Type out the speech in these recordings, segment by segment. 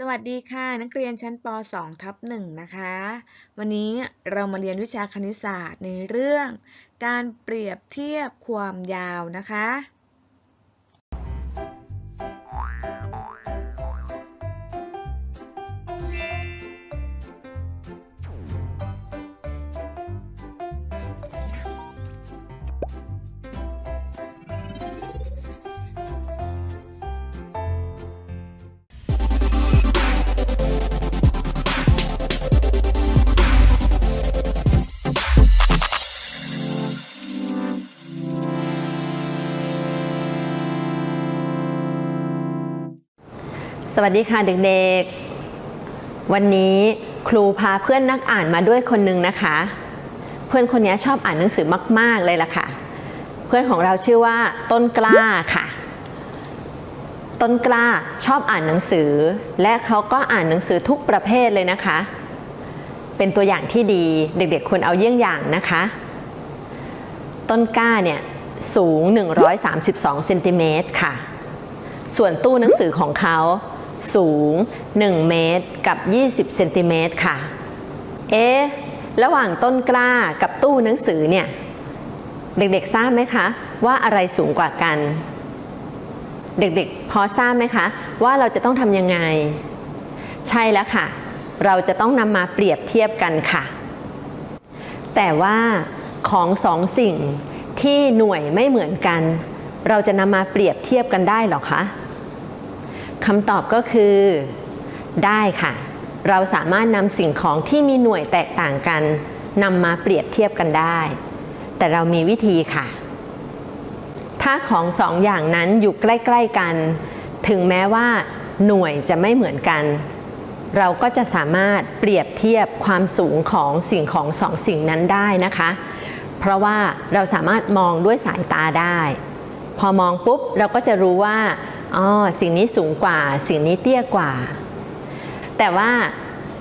สวัสดีค่ะ นักเรียนชั้นป .2 ทับ1นะคะ วันนี้เรามาเรียนวิชาคณิตศาสตร์ในเรื่อง การเปรียบเทียบความยาวนะคะ สวัสดีค่ะเด็กๆ วันนี้ครูพาเพื่อนนักอ่านมาด้วยคนหนึ่งนะคะ เพื่อนคนนี้ชอบอ่านหนังสือมาก ๆเลยล่ะค่ะ เพื่อนของเราชื่อว่าต้นกล้าค่ะ ต้นกล้าชอบอ่านหนังสือ และเขาก็อ่านหนังสือทุกประเภทเลยนะคะ เป็นตัวอย่างที่ดีเด็กๆควรเอาเยี่ยงอย่างนะคะ ต้นกล้าเนี่ยสูง 132เซนติเมตรค่ะส่วนตู้หนังสือของเขา สูง 1 เมตรกับ 20เซนติเมตรค่ะ เอ๊ะ ระหว่างต้นกล้ากับตู้หนังสือเนี่ย เด็กๆทราบไหมคะ ว่าอะไรสูงกว่ากัน เด็กๆ พอทราบไหมคะ ว่าเราจะต้องทำยังไง ใช่แล้วค่ะ เราจะต้องนำมาเปรียบเทียบกันค่ะ แต่ว่าของสองสิ่งที่หน่วยไม่เหมือนกัน เราจะนำมาเปรียบเทียบกันได้หรอคะ คำตอบก็คือ ได้ค่ะ เราสามารถนำสิ่งของที่มีหน่วยแตกต่างกันนำมาเปรียบเทียบกันได้ แต่เรามีวิธีค่ะ ถ้าของสองอย่างนั้นอยู่ใกล้ ๆกัน ถึงแม้ว่า หน่วยจะไม่เหมือนกัน เราก็จะสามารถเปรียบเทียบความสูงของสิ่งของสองสิ่งนั้นได้นะคะ เพราะว่าเราสามารถมองด้วยสายตาได้ พอมองปุ๊บเราก็จะรู้ว่า อ๋อสิ่งนี้สูงกว่า สิ่งนี้เตี้ยกว่า แต่ว่า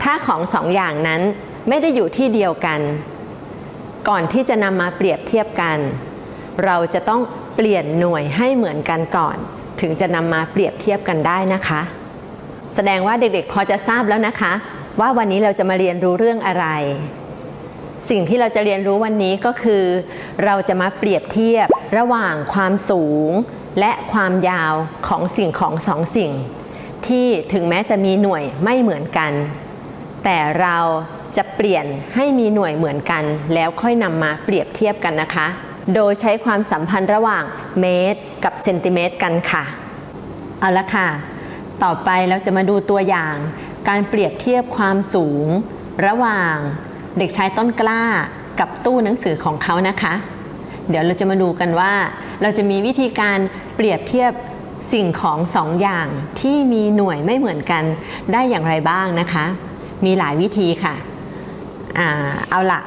ถ้าของสองอย่างนั้นไม่ได้อยู่ที่เดียวกัน ก่อนที่จะนำมาเปรียบเทียบกัน เราจะต้องเปลี่ยนหน่วยให้เหมือนกันก่อน ถึงจะนำมาเปรียบเทียบกันได้นะคะ แสดงว่าเด็กๆพอจะทราบแล้วนะคะ ว่าวันนี้เราจะมาเรียนรู้เรื่องอะไร สิ่งที่เราจะเรียนรู้วันนี้ก็คือ เราจะมาเปรียบเทียบระหว่างความสูง และความยาวของสิ่งของสองสิ่ง ที่ถึงแม้จะมีหน่วยไม่เหมือนกัน แต่เราจะเปลี่ยนให้มีหน่วยเหมือนกัน แล้วค่อยนำมาเปรียบเทียบกันนะคะ โดยใช้ความสัมพันธ์ระหว่างเมตร กับเซนติเมตรกันค่ะ เอาละค่ะ ต่อไปเราจะมาดูตัวอย่าง การเปรียบเทียบความสูง ระหว่างเด็กชายต้นกล้ากับตู้หนังสือของเขานะคะ เดี๋ยวเราจะมาดูกันว่า เราจะมีวิธีการเปรียบเทียบสิ่งของสองอย่างที่มีหน่วยไม่เหมือนกันได้อย่างไรบ้างนะคะ มีหลายวิธีค่ะอาเอาละ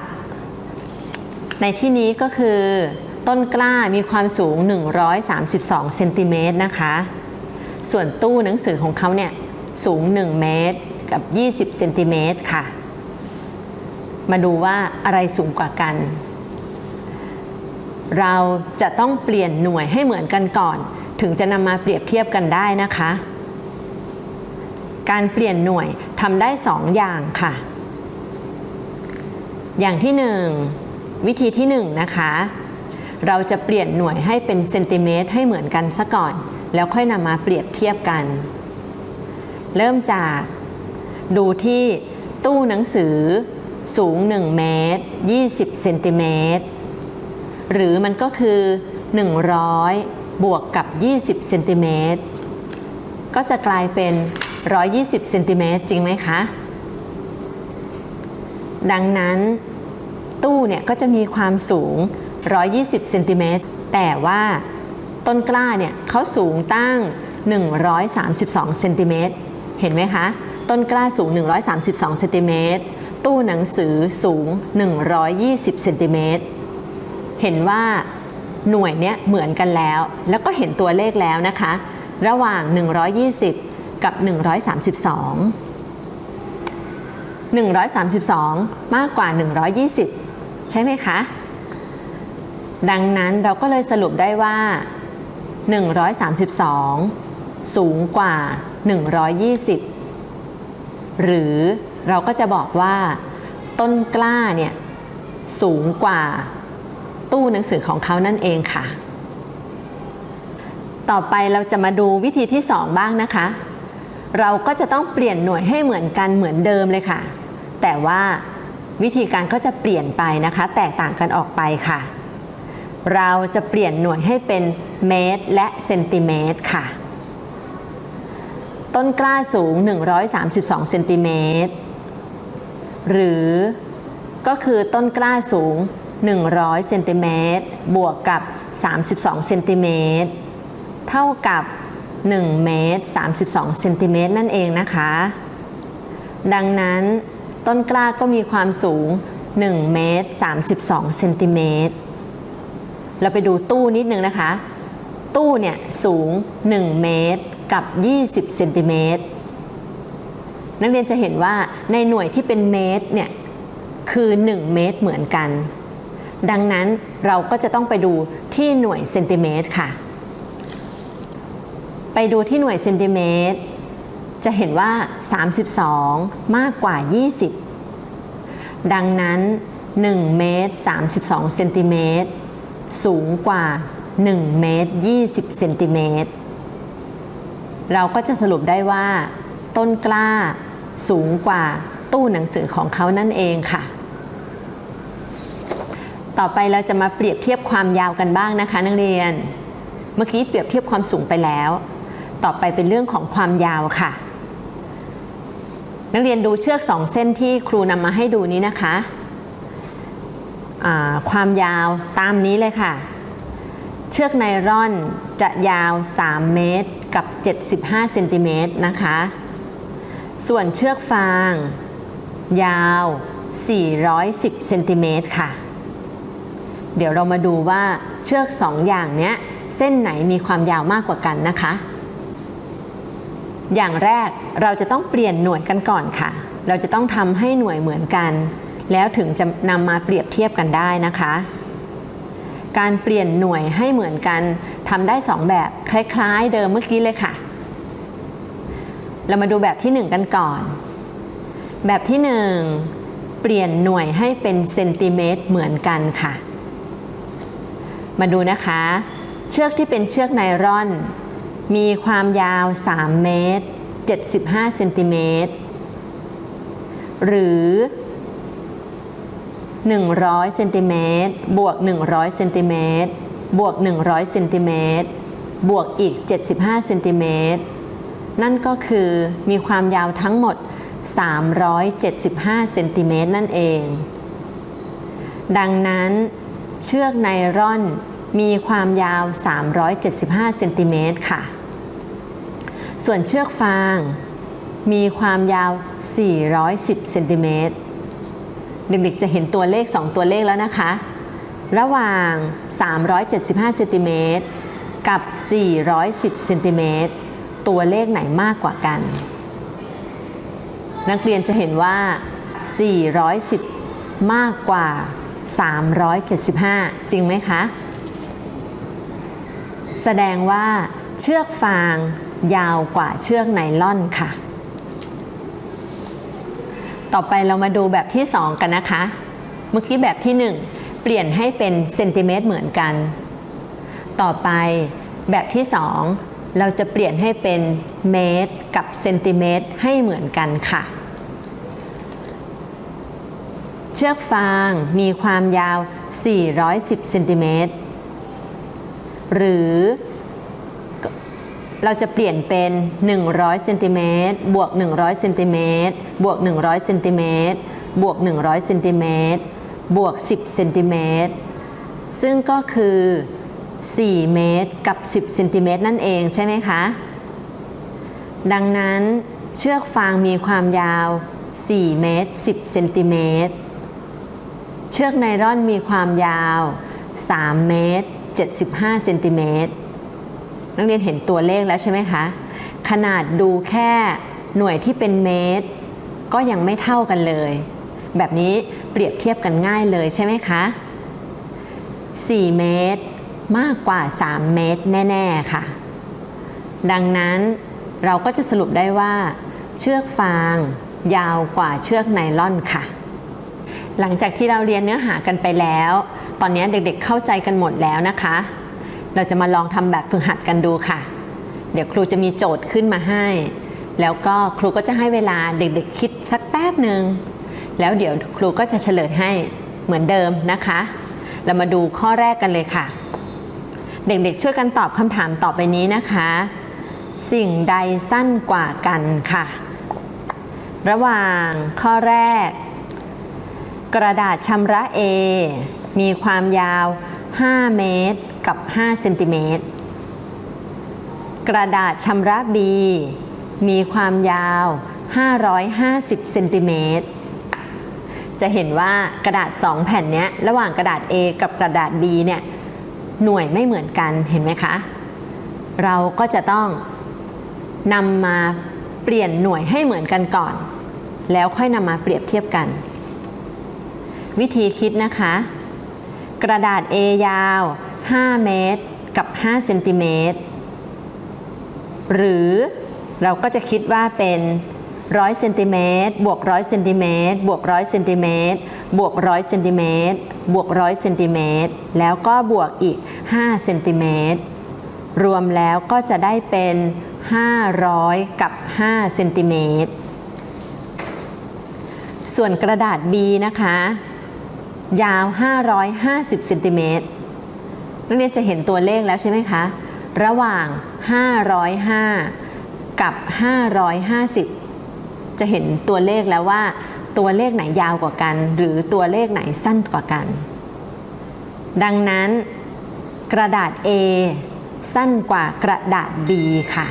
ในที่นี้ก็คือต้นกล้ามีความสูง 132เซนติเมตรนะคะ ส่วนตู้หนังสือของเขาเนี่ยสูง 1 เมตรกับ 20เซนติเมตรค่ะ มาดูว่าอะไรสูงกว่ากัน เราจะต้องเปลี่ยนหน่วยให้เหมือนกันก่อน ถึงจะนำมาเปรียบเทียบกันได้นะคะ การเปลี่ยนหน่วยทำได้สองอย่างค่ะ อย่างที่หนึ่งวิธีที่หนึ่งนะคะ เราจะเปลี่ยนหน่วยให้เป็นเซนติเมตรให้เหมือนกันซะก่อน แล้วค่อยนำมาเปรียบเทียบกัน เริ่มจากดูที่ตู้หนังสือสูง 1 เมตร 20 เซนติเมตร หรือมันก็คือ 100 บวกกับ 20เซนติเมตรก็จะกลายเป็น 120เซนติเมตรจริงไหมคะ ดังนั้นตู้เนี่ยก็จะมีความสูง 120เซนติเมตรแต่ว่าต้นกล้าเนี่ยเขาสูงตั้ง 132เซนติเมตรเห็นไหมคะ ต้นกล้าสูง 132เซนติเมตรตู้หนังสือสูง 120เซนติเมตร เห็นว่าหน่วยเนี้ยเหมือนกันแล้ว แล้วก็เห็นตัวเลขแล้วนะคะ ระหว่าง 120 กับ 132 132 มากกว่า 120 ใช่ไหมคะ ดังนั้นเราก็เลยสรุปได้ว่า 132 สูงกว่า 120 หรือเราก็จะบอกว่า ต้นกล้าเนี่ยสูงกว่า ตู้หนังสือของเขานั่นเองค่ะ ต่อไปเราจะมาดูวิธีที่ 2 บ้างนะคะ เราก็จะต้องเปลี่ยนหน่วยให้เหมือนกันเหมือนเดิมเลยค่ะ แต่ว่าวิธีการก็จะเปลี่ยนไปนะคะ แตกต่างกันออกไปค่ะ เราจะเปลี่ยนหน่วยให้เป็นเมตรและเซนติเมตรค่ะ ต้นกล้าสูง 132เซนติเมตรหรือก็คือต้นกล้าสูง 100เซนติเมตรบวกกับ 32เซนติเมตรเท่ากับ1เมตร32เซนติเมตรนั่นเองนะคะ ดังนั้นต้นกล้าก็มีความสูง1เมตร32เซนติเมตรเราไปดูตู้นิดนึงนะคะ ตู้เนี่ยสูง 1 เมตรกับ 20เซนติเมตรนักเรียนจะเห็นว่าในหน่วยที่เป็นเมตรเนี่ยคือ 1 เมตรเหมือนกัน ดังนั้นเราก็จะต้องไปดูที่หน่วยเซนติเมตรค่ะ ไปดูที่หน่วยเซนติเมตรจะเห็นว่า 32 มากกว่า 20 ดังนั้น1เมตร32เซนติเมตรสูงกว่า1เมตร20เซนติเมตรเราก็จะสรุปได้ว่า ต้นกล้าสูงกว่าตู้หนังสือของเขานั่นเองค่ะ ต่อไปเราจะมาเปรียบเทียบความยาวกันบ้างนะคะ นักเรียน เมื่อกี้เปรียบเทียบความสูงไปแล้ว ต่อไปเป็นเรื่องของความยาวค่ะ นักเรียนดูเชือกสองเส้นที่ครูนำมาให้ดูนี้นะคะ ความยาวตามนี้เลยค่ะ เชือกไนร่อนจะยาว 3 เมตรกับ 75เซนติเมตรนะคะ ส่วนเชือกฟาง ยาว 410เซนติเมตรค่ะ เดี๋ยวเรามาดูว่าเชือกสองอย่างเนี้ยเส้นไหนมีความยาวมากกว่ากันนะคะ อย่างแรกเราจะต้องเปลี่ยนหน่วยกันก่อนค่ะ เราจะต้องทำให้หน่วยเหมือนกัน แล้วถึงจะนำมาเปรียบเทียบกันได้นะคะ การเปลี่ยนหน่วยให้เหมือนกันทำได้2แบบคล้ายๆ เดิมเมื่อกี้เลยค่ะ เรามาดูแบบที่1กันก่อน แบบที่1เปลี่ยนหน่วยให้เป็นเซนติเมตรเหมือนกันค่ะ มาดูนะคะ เชือกที่เป็นเชือกไนร่อน มีความยาว 3 เมตร 75เซนติเมตรหรือ 100เซนติเมตรบวก 100เซนติเมตรบวก 100เซนติเมตรบวกอีก 75เซนติเมตรนั่นก็คือมีความยาวทั้งหมด 375เซนติเมตรนั่นเอง ดังนั้น เชือกไนร่อน มีความยาว 375 เซนติเมตรค่ะ ส่วนเชือกฟาง มีความยาว 410 เซนติเมตรเด็กๆจะเห็นตัวเลข 2 ตัวเลขแล้วนะคะ ระหว่าง 375 เซนติเมตรกับ 410 เซนติเมตร ตัวเลขไหนมากกว่ากัน นักเรียนจะเห็นว่า 410 มากกว่า 375 จริงไหมคะ แสดงว่าเชือกฟางยาวกว่าเชือกไนล่อนค่ะ ต่อไปเรามาดูแบบที่ 2 กันนะคะ เมื่อกี้แบบที่ 1 เปลี่ยนให้เป็นเซนติเมตรเหมือนกัน ต่อไปแบบที่ 2 เราจะเปลี่ยนให้เป็นเมตรกับเซนติเมตรให้เหมือนกันค่ะ เชือกฟางมีความยาว 410เซนติเมตรหรือเราจะเปลี่ยนเป็น 100เซนติเมตรบวก 100เซนติเมตรบวก 100เซนติเมตรบวก 100เซนติเมตรบวก 10เซนติเมตรซึ่งก็คือ 4 เมตรกับ 10เซนติเมตรนั่นเองใช่ไหมคะ ดังนั้นเชือกฟางมีความยาว 4 เมตร 10เซนติเมตร ชือกไนร่อนมีความยาว 3 เมตร 75 เซนติเมตร นักเรียนเห็นตัวเลขแล้วใช่ไหมคะ ขนาดดูแค่หน่วยที่เป็นเมตร ก็ยังไม่เท่ากันเลย แบบนี้เปรียบเทียบกันง่ายเลยใช่ไหมคะ 4 เมตรมากกว่า 3 เมตรแน่ ๆ ค่ะ ดังนั้นเราก็จะสรุปได้ว่า เชือกฟางยาวกว่าเชือกไนล่อนค่ะ หลังจากที่เราเรียนเนื้อหากันไปแล้ว ตอนนี้เด็กๆเข้าใจกันหมดแล้วนะคะ เราจะมาลองทำแบบฝึกหัดกันดูค่ะ เดี๋ยวครูจะมีโจทย์ขึ้นมาให้ แล้วก็ครูก็จะให้เวลาเด็กๆคิดสักแป๊บหนึ่ง แล้วเดี๋ยวครูก็จะเฉลยให้เหมือนเดิมนะคะ เรามาดูข้อแรกกันเลยค่ะ เด็กๆช่วยกันตอบคำถามต่อไปนี้นะคะ สิ่งใดสั้นกว่ากันค่ะ ระหว่างข้อแรก กระดาษชำระ A มีความยาว 5 เมตรกับ 5 เซนติเมตร กระดาษชำระ B มีความยาว 550 เซนติเมตร จะเห็นว่ากระดาษ 2 แผ่นนี้ระหว่างกระดาษ A กับกระดาษ B เนี่ยหน่วยไม่เหมือนกันเห็นไหมคะ เราก็จะต้องนำมาเปลี่ยนหน่วยให้เหมือนกันก่อน แล้วค่อยนำมาเปรียบเทียบกัน วิธีคิดนะคะ กระดาษ A ยาว 5 เมตร กับ 5 เซนติเมตร หรือเราก็จะคิดว่าเป็น100เซนติเมตรบวก100เซนติเมตรบวก100เซนติเมตรบวก100เซนติเมตรบวก100เซนติเมตรแล้วก็บวกอีก5เซนติเมตรรวมแล้วก็จะได้เป็น 500 กับ5เซนติเมตรส่วนกระดาษ B นะคะ ยาว 550เซนติเมตรนักเรียนจะเห็นตัวเลขแล้วใช่ไหมคะ ระหว่าง 505 กับ 550 จะเห็นตัวเลขแล้วว่า ตัวเลขไหนยาวกว่ากัน หรือตัวเลขไหนสั้นกว่ากัน ดังนั้นกระดาษ A สั้นกว่ากระดาษ B ค่ะ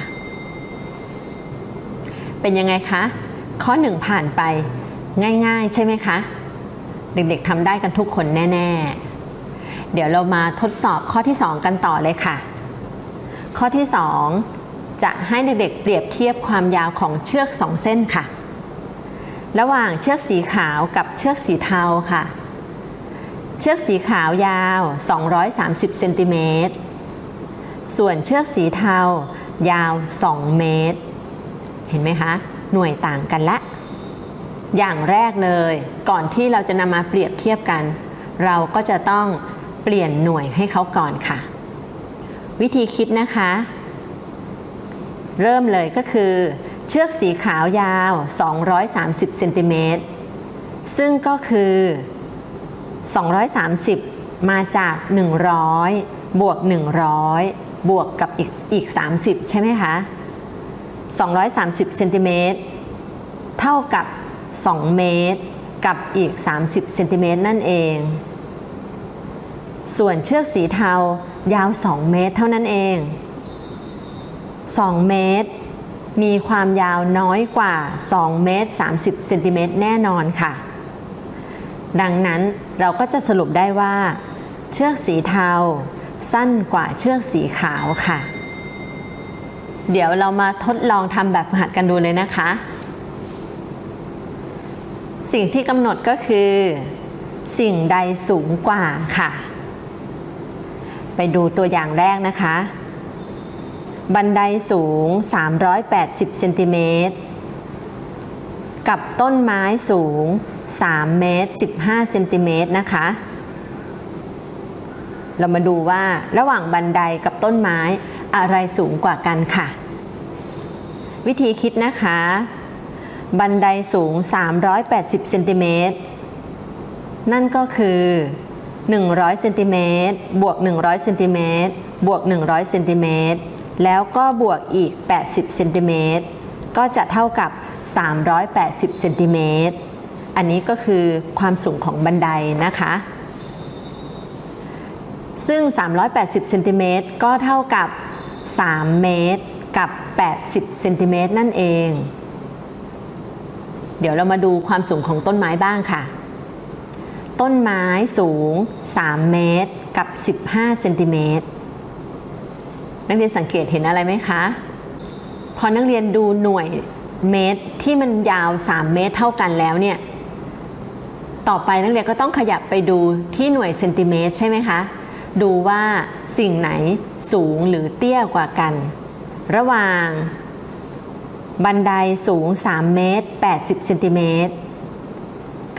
เป็นยังไงคะ ข้อ 1 ผ่านไปง่าย ๆ ใช่ไหมคะ เด็กๆทำได้กันทุกคนแน่ ๆ เดี๋ยวเรามาทดสอบข้อที่ 2 กันต่อเลยค่ะ ข้อที่ 2 จะให้เด็กๆ เปรียบเทียบความยาวของเชือก2เส้นค่ะ ระหว่างเชือกสีขาวกับเชือกสีเทาค่ะ เชือกสีขาวยาว 230เซนติเมตร ส่วนเชือกสีเทายาว 2 เมตร เห็นไหมคะ หน่วยต่างกันละ อย่างแรกเลยก่อนที่เราจะนำมาเปรียบเทียบกัน เราก็จะต้องเปลี่ยนหน่วยให้เขาก่อนค่ะ วิธีคิดนะคะ เริ่มเลยก็คือ เชือกสีขาวยาว 230เซนติเมตรซึ่งก็คือ 230 มาจาก 100 บวก 100 บวกกับอีกอีก 30 ใช่ไหมคะ 230เซนติเมตรเท่ากับ 2 เมตร กับอีก 30เซนติเมตรนั่นเอง ส่วนเชือกสีเทายาว 2 เมตรเท่านั้นเอง 2 เมตร มีความยาวน้อยกว่า 2 เมตร 30เซนติเมตรแน่นอนค่ะ ดังนั้นเราก็จะสรุปได้ว่า เชือกสีเทาสั้นกว่าเชือกสีขาวค่ะ เดี๋ยวเรามาทดลองทำแบบฝึกหัดกันดูเลยนะคะ สิ่งที่กำหนดก็คือ สิ่งใดสูงกว่าค่ะ ไปดูตัวอย่างแรกนะคะ บันไดสูง 380เซนติเมตรกับต้นไม้สูง 3 เมตร 15 เซนติเมตรนะคะ เรามาดูว่าระหว่างบันไดกับต้นไม้อะไรสูงกว่ากันค่ะ วิธีคิดนะคะ บันไดสูง 380เซนติเมตรนั่นก็คือ 100เซนติเมตรบวก 100เซนติเมตรบวก 100เซนติเมตรแล้วก็บวกอีก 80เซนติเมตรก็จะเท่ากับ 380เซนติเมตรอันนี้ก็คือความสูงของบันไดนะคะ ซึ่ง 380เซนติเมตรก็เท่ากับ 3 เมตรกับ 80เซนติเมตรนั่นเอง เดี๋ยวเรามาดูความสูงของต้นไม้บ้างค่ะ ต้นไม้สูง 3 เมตรกับ 15 เซนติเมตร นักเรียนสังเกตเห็นอะไรไหมคะ พอนักเรียนดูหน่วยเมตรที่มันยาว 3 เมตรเท่ากันแล้วเนี่ย ต่อไปนักเรียนก็ต้องขยับไปดูที่หน่วยเซนติเมตรใช่ไหมคะ ดูว่าสิ่งไหนสูงหรือเตี้ยกว่ากัน ระหว่าง บันไดสูง 3 เมตร 80 เซนติเมตร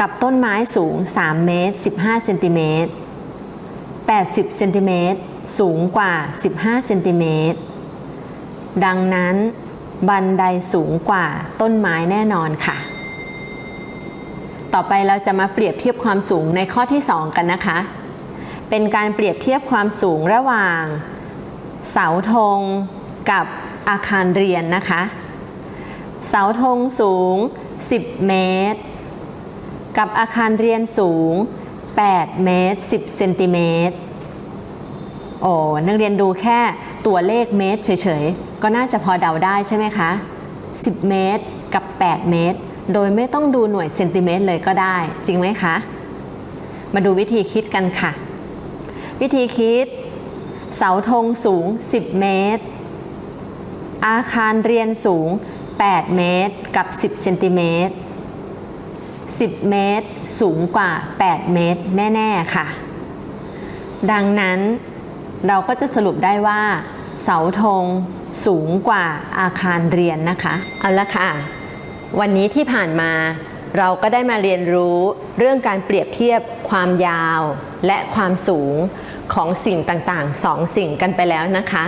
กับต้นไม้สูง 3 เมตร 15 เซนติเมตร 80 เซนติเมตร สูงกว่า 15 เซนติเมตร ดังนั้น บันไดสูงกว่าต้นไม้แน่นอนค่ะ ต่อไปเราจะมาเปรียบเทียบความสูงในข้อที่ 2 กันนะคะ เป็นการเปรียบเทียบความสูงระหว่าง เสาธงกับอาคารเรียนนะคะ เสาธงสูง 10 เมตร กับอาคารเรียนสูง 8 เมตร 10 เซนติเมตร โอ้นักเรียนดูแค่ตัวเลขเมตรเฉยๆ ก็น่าจะพอเดาได้ใช่ไหมคะ 10 เมตรกับ 8 เมตร โดยไม่ต้องดูหน่วยเซนติเมตรเลยก็ได้ จริงไหมคะ มาดูวิธีคิดกันค่ะ วิธีคิด เสาธงสูง 10 เมตร อาคารเรียนสูง 8 เมตรกับ 10 เซนติเมตร 10 เมตรสูงกว่า 8 เมตรแน่ ๆ ค่ะ ดังนั้นเราก็จะสรุปได้ว่า เสาธงสูงกว่าอาคารเรียนนะคะ เอาละค่ะ วันนี้ที่ผ่านมาเราก็ได้มาเรียนรู้เรื่องการเปรียบเทียบความยาวและความสูงของสิ่งต่างๆสองสิ่งกันไปแล้วนะคะ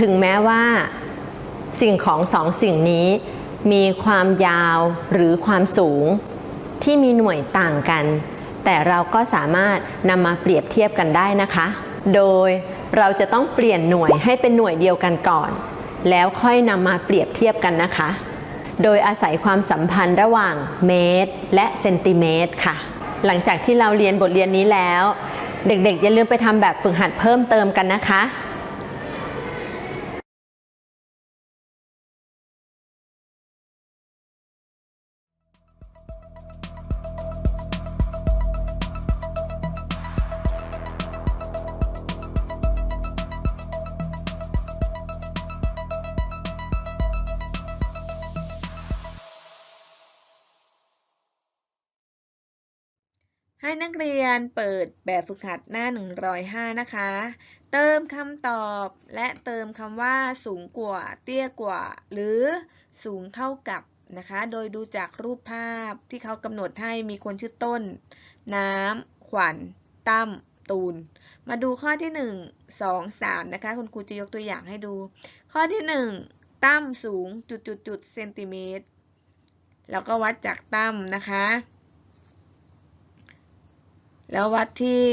ถึงแม้ว่า สิ่งของสองสิ่งนี้ มีความยาวหรือความสูง ที่มีหน่วยต่างกัน แต่เราก็สามารถนำมาเปรียบเทียบกันได้นะคะ โดยเราจะต้องเปลี่ยนหน่วยให้เป็นหน่วยเดียวกันก่อน แล้วค่อยนำมาเปรียบเทียบกันนะคะ โดยอาศัยความสัมพันธ์ระหว่างเมตร และเซนติเมตรค่ะ หลังจากที่เราเรียนบทเรียนนี้แล้ว เด็กๆอย่าลืมไปทำแบบฝึกหัดเพิ่มเติมกันนะคะ ให้นักเรียนเปิดแบบฝึกหัดหน้า 105 นะคะ เติมคำตอบและเติมคำว่าสูงกว่า เตี้ยกว่า หรือสูงเท่ากับนะคะ โดยดูจากรูปภาพที่เขากำหนดให้มีคนชื่อต้น น้ำ ขวัญ ตั้ม ตูน มาดูข้อที่ 1 2 3 นะคะ คุณครูจะยกตัวอย่างให้ดู ข้อที่ 1 ตั้มสูงจุดจุดจุดเซนติเมตร แล้วก็วัดจากตั้มนะคะ แล้ววัดที่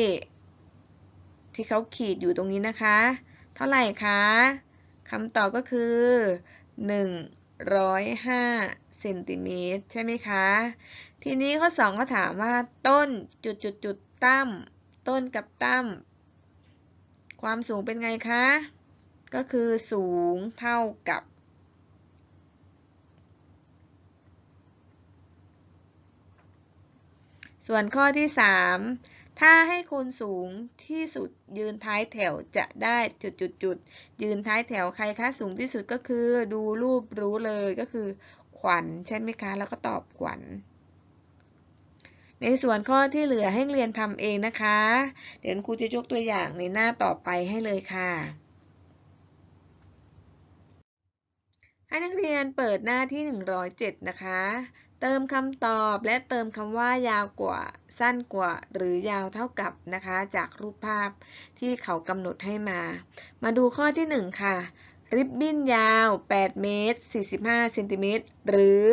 ที่เขาขีดอยู่ตรงนี้นะคะ เท่าไหร่คะคำตอบก็คือ 105เซนติเมตรใช่ไหมคะ ทีนี้ข้อ2เขาถามว่าต้นจุดจุดจุดตั้มต้นกับตั้มความสูงเป็นไงคะ ก็คือสูงเท่ากับ ส่วนข้อที่ 3 ถ้าให้คนสูงที่สุดยืนท้ายแถวจะได้จุดจุดจุดยืนท้ายแถวใครคะสูงที่สุดก็คือ ดูรูปรู้เลยก็คือ ขวัญใช่ไหมคะ แล้วก็ตอบขวัญในส่วนข้อที่เหลือให้เรียนทำเองนะคะ เดี๋ยวครูจะยกตัวอย่างในหน้าต่อไปให้เลยค่ะ ให้นักเรียนเปิดหน้าที่ 107 นะคะ เติมคำตอบและเติมคำว่ายาวกว่า สั้นกว่า หรือยาวเท่ากับนะคะ จากรูปภาพที่เขากำหนดให้มา มาดูข้อที่ 1 ค่ะ ริบบิ้นยาว 8 เมตร 45เซนติเมตรหรือ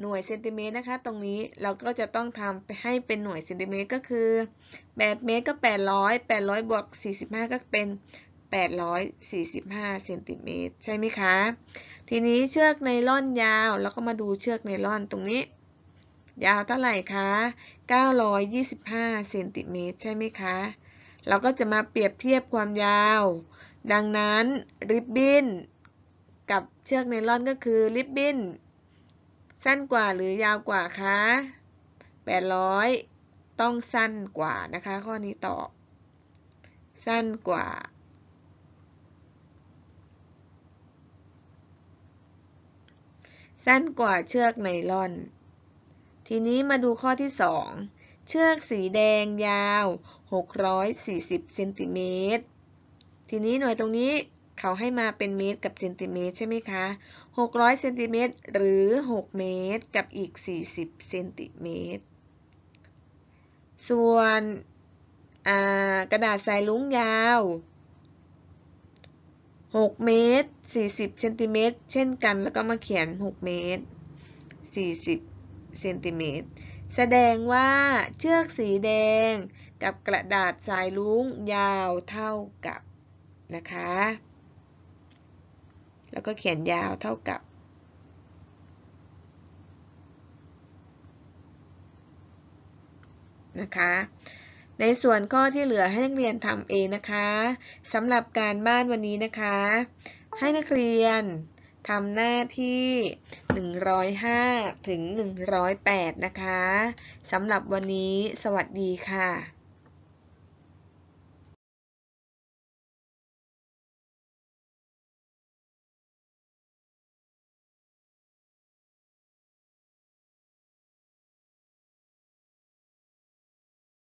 หน่วยเซนติเมตรนะคะ ตรงนี้เราก็จะต้องทำไปให้เป็นหน่วยเซนติเมตรก็คือ 8 เมตรก็ 800 800บวก45 ก็เป็น 845เซนติเมตรใช่ไหมคะ ทีนี้เชือกไนล่อนยาวแล้วก็มาดูเชือกไนล่อนตรงนี้ ยาวเท่าไหร่คะ 925 เซนติเมตรใช่ไหมคะ เราก็จะมาเปรียบเทียบความยาว ดังนั้นริบบิ้นกับเชือกไนล่อนก็คือริบบิ้นสั้นกว่าหรือยาวกว่าคะ800 ต้องสั้นกว่านะคะ ข้อนี้ตอบสั้นกว่า สั้นกว่าเชือกไนล่อน ทีนี้มาดูข้อที่ 2 เชือกสีแดงยาว 640เซนติเมตร ทีนี้หน่วยตรงนี้เขาให้มาเป็นเมตรกับเซนติเมตรใช่ไหมคะ 600เซนติเมตรหรือ 6 เมตรกับอีก 40เซนติเมตร ส่วนกระดาษทรายลุ้งยาว 6 เมตร 40เซนติเมตรเช่นกันแล้วก็มาเขียน 6 เมตร 40เซนติเมตรแสดงว่าเชือกสีแดงกับกระดาษทรายลุ้งยาวเท่ากับนะคะ แล้วก็เขียนยาวเท่ากับ นะคะในส่วนข้อที่เหลือให้นักเรียนทำเองนะคะสำหรับการบ้านวันนี้นะคะ ให้นักเรียนทำหน้าที่ 105 ถึง 108 นะคะ สำหรับวันนี้สวัสดีค่ะ